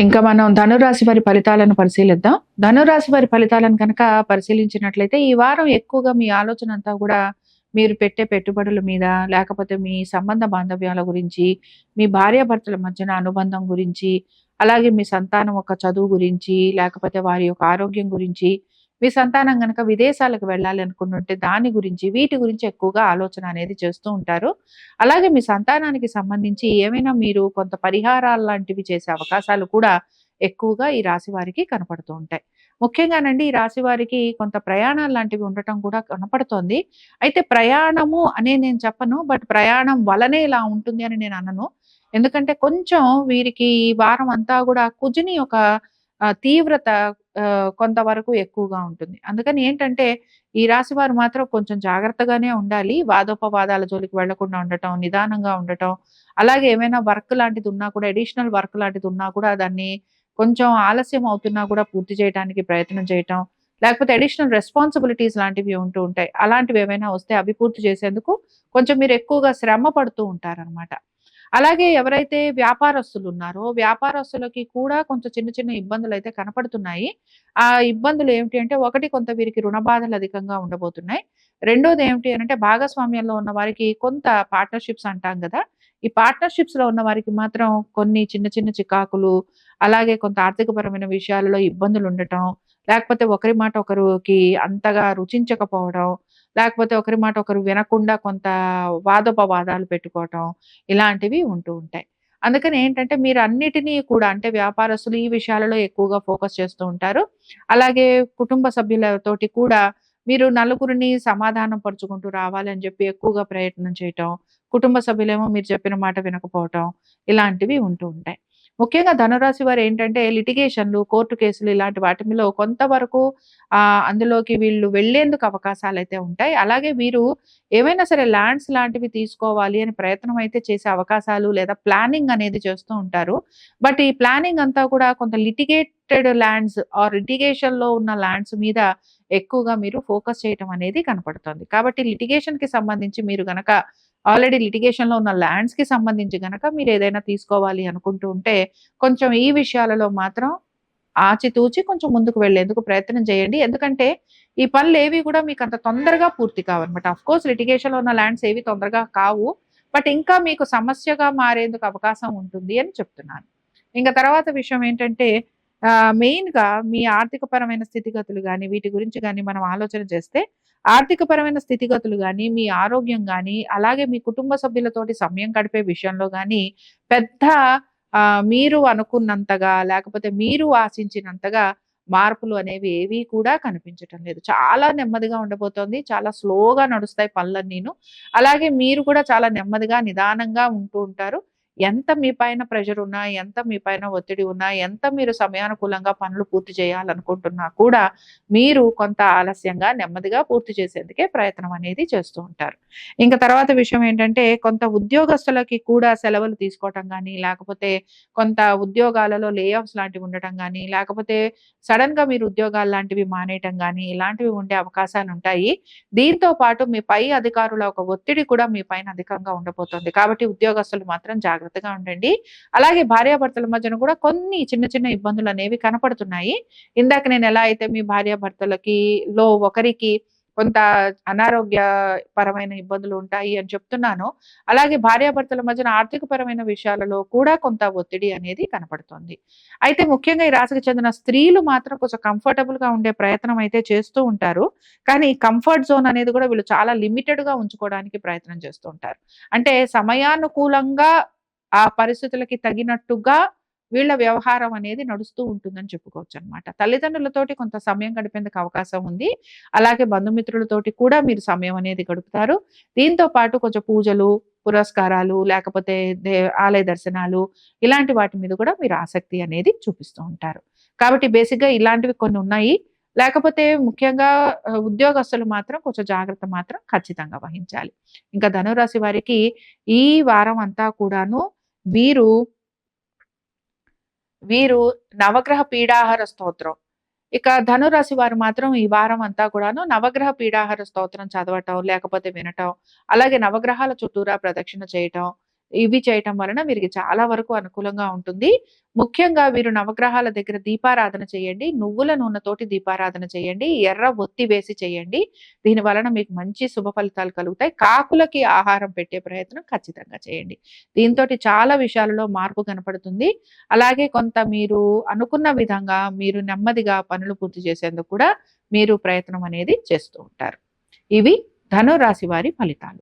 ఇంకా మనం ధనురాశి వారి ఫలితాలను పరిశీలిద్దాం. ధనురాశి వారి ఫలితాలను కనుక పరిశీలించినట్లయితే ఈ వారం ఎక్కువగా మీ ఆలోచన అంతా కూడా మీరు పెట్టే పెట్టుబడుల మీద లేకపోతే మీ సంబంధ బాంధవ్యాల గురించి మీ భార్యాభర్తల మధ్యన అనుబంధం గురించి అలాగే మీ సంతానం యొక్క చదువు గురించి లేకపోతే వారి యొక్క ఆరోగ్యం గురించి మీ సంతానం కనుక విదేశాలకు వెళ్ళాలి అనుకుంటుంటే దాని గురించి వీటి గురించి ఎక్కువగా ఆలోచన అనేది చేస్తూ ఉంటారు. అలాగే మీ సంతానానికి సంబంధించి ఏమైనా మీరు కొంత పరిహారాలు లాంటివి చేసే అవకాశాలు కూడా ఎక్కువగా ఈ రాశి వారికి కనపడుతూ ఉంటాయి. ముఖ్యంగానండి ఈ రాశి వారికి కొంత ప్రయాణాలు లాంటివి ఉండటం కూడా కనపడుతోంది. అయితే ప్రయాణము అనే నేను చెప్పను బట్ ప్రయాణం వలనే ఇలా ఉంటుంది అని నేను అనను. ఎందుకంటే కొంచెం వీరికి ఈ వారం అంతా కూడా కుజిని ఒక తీవ్రత కొంతవరకు ఎక్కువగా ఉంటుంది. అందుకని ఏంటంటే ఈ రాశి వారు మాత్రం కొంచెం జాగ్రత్తగానే ఉండాలి. వాదోపవాదాల జోలికి వెళ్ళకుండా ఉండటం నిదానంగా ఉండటం అలాగే ఏమైనా వర్క్ లాంటిది ఉన్నా కూడా అడిషనల్ వర్క్ లాంటిది ఉన్నా కూడా దాన్ని కొంచెం ఆలస్యం అవుతున్నా కూడా పూర్తి చేయడానికి ప్రయత్నం చేయటం లేకపోతే అడిషనల్ రెస్పాన్సిబిలిటీస్ లాంటివి ఉంటూ ఉంటాయి. అలాంటివి ఏమైనా వస్తే అవి పూర్తి చేసేందుకు కొంచెం మీరు ఎక్కువగా శ్రమ పడుతూ ఉంటారనమాట అలాగే ఎవరైతే వ్యాపారస్తులు ఉన్నారో వ్యాపారస్తులకి కూడా కొంచెం చిన్న చిన్న ఇబ్బందులు అయితే కనపడుతున్నాయి. ఆ ఇబ్బందులు ఏమిటి అంటే ఒకటి కొంత వీరికి రుణ బాధలు అధికంగా ఉండబోతున్నాయి. రెండోది ఏమిటి అంటే భాగస్వామ్యంలో ఉన్న వారికి కొంత పార్ట్నర్షిప్స్ అంటాం కదా! ఈ పార్ట్నర్షిప్స్లో ఉన్న వారికి మాత్రం కొన్ని చిన్న చిన్న చికాకులు అలాగే కొంత ఆర్థికపరమైన విషయాలలో ఇబ్బందులు ఉండటం లేకపోతే ఒకరి మాట ఒకరికి అంతగా రుచించకపోవడం లేకపోతే ఒకరి మాట ఒకరు వినకుండా కొంత వాదోపవాదాలు పెట్టుకోవటం ఇలాంటివి ఉంటూ ఉంటాయి. అందుకని ఏంటంటే మీరు అన్నిటినీ కూడా అంటే వ్యాపారస్తులు ఈ విషయాలలో ఎక్కువగా ఫోకస్ చేస్తూ ఉంటారు. అలాగే కుటుంబ సభ్యులతోటి కూడా మీరు నలుగురిని సమాధానం పరుచుకుంటూ రావాలని చెప్పి ఎక్కువగా ప్రయత్నం చేయటం కుటుంబ సభ్యులేమో మీరు చెప్పిన మాట వినకపోవటం ఇలాంటివి ఉంటూ ఉంటాయి. ముఖ్యంగా ధనురాశి వారు ఏంటంటే లిటిగేషన్లు కోర్టు కేసులు ఇలాంటి వాటి మీద కొంతవరకు ఆ అందులోకి వీళ్ళు వెళ్ళేందుకు అవకాశాలు అయితే ఉంటాయి. అలాగే వీరు ఏవైనా సరే ల్యాండ్స్ లాంటివి తీసుకోవాలి అని ప్రయత్నం అయితే చేసే అవకాశాలు లేదా ప్లానింగ్ అనేది చేస్తూ ఉంటారు. బట్ ఈ ప్లానింగ్ అంతా కూడా కొంత లిటిగేటెడ్ ల్యాండ్స్ ఆర్ లిటిగేషన్లో ఉన్న ల్యాండ్స్ మీద ఎక్కువగా మీరు ఫోకస్ చేయటం అనేది కనపడుతుంది. కాబట్టి లిటిగేషన్కి సంబంధించి మీరు గనక ఆల్రెడీ లిటిగేషన్లో ఉన్న ల్యాండ్స్కి సంబంధించి కనుక మీరు ఏదైనా తీసుకోవాలి అనుకుంటూ ఉంటే కొంచెం ఈ విషయాలలో మాత్రం ఆచితూచి కొంచెం ముందుకు వెళ్ళేందుకు ప్రయత్నం చేయండి. ఎందుకంటే ఈ పనులు ఏవి కూడా మీకు అంత తొందరగా పూర్తి కావన్నమాట. అఫ్కోర్స్ లిటిగేషన్లో ఉన్న ల్యాండ్స్ ఏవి తొందరగా కావు బట్ ఇంకా మీకు సమస్యగా మారేందుకు అవకాశం ఉంటుంది అని చెప్తున్నాను. ఇంకా తర్వాత విషయం ఏంటంటే మెయిన్గా మీ ఆర్థిక పరమైన స్థితిగతులు కానీ వీటి గురించి కానీ మనం ఆలోచన చేస్తే ఆర్థిక పరమైన స్థితిగతులు కానీ మీ ఆరోగ్యం కానీ అలాగే మీ కుటుంబ సభ్యులతోటి సమయం గడిపే విషయంలో కానీ పెద్ద మీరు అనుకున్నంతగా లేకపోతే మీరు ఆశించినంతగా మార్పులు అనేవి ఏవి కూడా కనిపించటం లేదు. చాలా నెమ్మదిగా ఉండబోతోంది. చాలా స్లోగా నడుస్తాయి పనులన్నీను. అలాగే మీరు కూడా చాలా నెమ్మదిగా నిదానంగా ఉంటూ ఉంటారు. ఎంత మీ పైన ప్రెషర్ ఉన్నా ఎంత మీ పైన ఒత్తిడి ఉన్నా ఎంత మీరు సమయానుకూలంగా పనులు పూర్తి చేయాలనుకుంటున్నా కూడా మీరు కొంత ఆలస్యంగా నెమ్మదిగా పూర్తి చేసేందుకే ప్రయత్నం అనేది చేస్తూ ఉంటారు. ఇంకా తర్వాత విషయం ఏంటంటే కొంత ఉద్యోగస్తులకి కూడా సెలవులు తీసుకోవటం కానీ లేకపోతే కొంత ఉద్యోగాలలో లే ఆఫ్స్ లాంటివి ఉండటం కానీ లేకపోతే సడన్గా మీరు ఉద్యోగాలు లాంటివి మానేయటం కానీ ఇలాంటివి ఉండే అవకాశాలు ఉంటాయి. దీంతో పాటు మీ పై అధికారుల ఒక ఒత్తిడి కూడా మీ పైన అధికంగా ఉండబోతోంది. కాబట్టి ఉద్యోగస్తులు మాత్రం జాగ్రత్తగా ఉండండి. అలాగే భార్యాభర్తల మధ్యన కూడా కొన్ని చిన్న చిన్న ఇబ్బందులు అనేవి కనపడుతున్నాయి. ఇందాక నేను ఎలా అయితే మీ భార్యాభర్తలకి లో ఒకరికి కొంత అనారోగ్య పరమైన ఇబ్బందులు ఉంటాయి అని చెప్తున్నాను అలాగే భార్యాభర్తల మధ్యన ఆర్థిక పరమైన విషయాలలో కూడా కొంత ఒత్తిడి అనేది కనపడుతుంది. అయితే ముఖ్యంగా ఈ రాశికి చెందిన స్త్రీలు మాత్రం కొంచెం కంఫర్టబుల్గా ఉండే ప్రయత్నం అయితే చేస్తూ ఉంటారు. కానీ కంఫర్ట్ జోన్ అనేది కూడా వీళ్ళు చాలా లిమిటెడ్గా ఉంచుకోవడానికి ప్రయత్నం చేస్తూ ఉంటారు. అంటే సమయానుకూలంగా ఆ పరిస్థితులకి తగినట్టుగా వీళ్ళ వ్యవహారం అనేది నడుస్తూ ఉంటుందని చెప్పుకోవచ్చు అనమాట తల్లిదండ్రులతోటి కొంత సమయం గడిపేందుకు అవకాశం ఉంది. అలాగే బంధుమిత్రులతోటి కూడా మీరు సమయం అనేది గడుపుతారు. దీంతో పాటు కొంచెం పూజలు పురస్కారాలు లేకపోతే దే ఆలయ దర్శనాలు ఇలాంటి వాటి మీద కూడా మీరు ఆసక్తి అనేది చూపిస్తూ ఉంటారు. కాబట్టి బేసిక్గా ఇలాంటివి కొన్ని ఉన్నాయి. లేకపోతే ముఖ్యంగా ఉద్యోగస్తులు మాత్రం కొంచెం జాగ్రత్త మాత్రం ఖచ్చితంగా వహించాలి. ఇంకా ధనురాశి వారికి ఈ వారం అంతా కూడాను వీరు వీరు నవగ్రహ పీడాహార స్తోత్రం. ఇక ధనురాశి వారు మాత్రం ఈ వారం అంతా కూడాను నవగ్రహ పీడాహార స్తోత్రం చదవటం లేకపోతే వినటం అలాగే నవగ్రహాల చుట్టూరా ప్రదక్షిణ చేయటం ఇవి చేయటం వలన వీరికి చాలా వరకు అనుకూలంగా ఉంటుంది. ముఖ్యంగా వీరు నవగ్రహాల దగ్గర దీపారాధన చేయండి. నువ్వుల నూనెతోటి దీపారాధన చేయండి. ఎర్ర ఒత్తి వేసి చేయండి. దీని వలన మీకు మంచి శుభ ఫలితాలు కలుగుతాయి. కాకులకి ఆహారం పెట్టే ప్రయత్నం ఖచ్చితంగా చేయండి. దీనితోటి చాలా విషయాలలో మార్పు కనపడుతుంది. అలాగే కొంత మీరు అనుకున్న విధంగా మీరు నెమ్మదిగా పనులు పూర్తి చేసేందుకు కూడా మీరు ప్రయత్నం అనేది చేస్తూ ఉంటారు. ఇవి ధనురాశి వారి ఫలితాలు.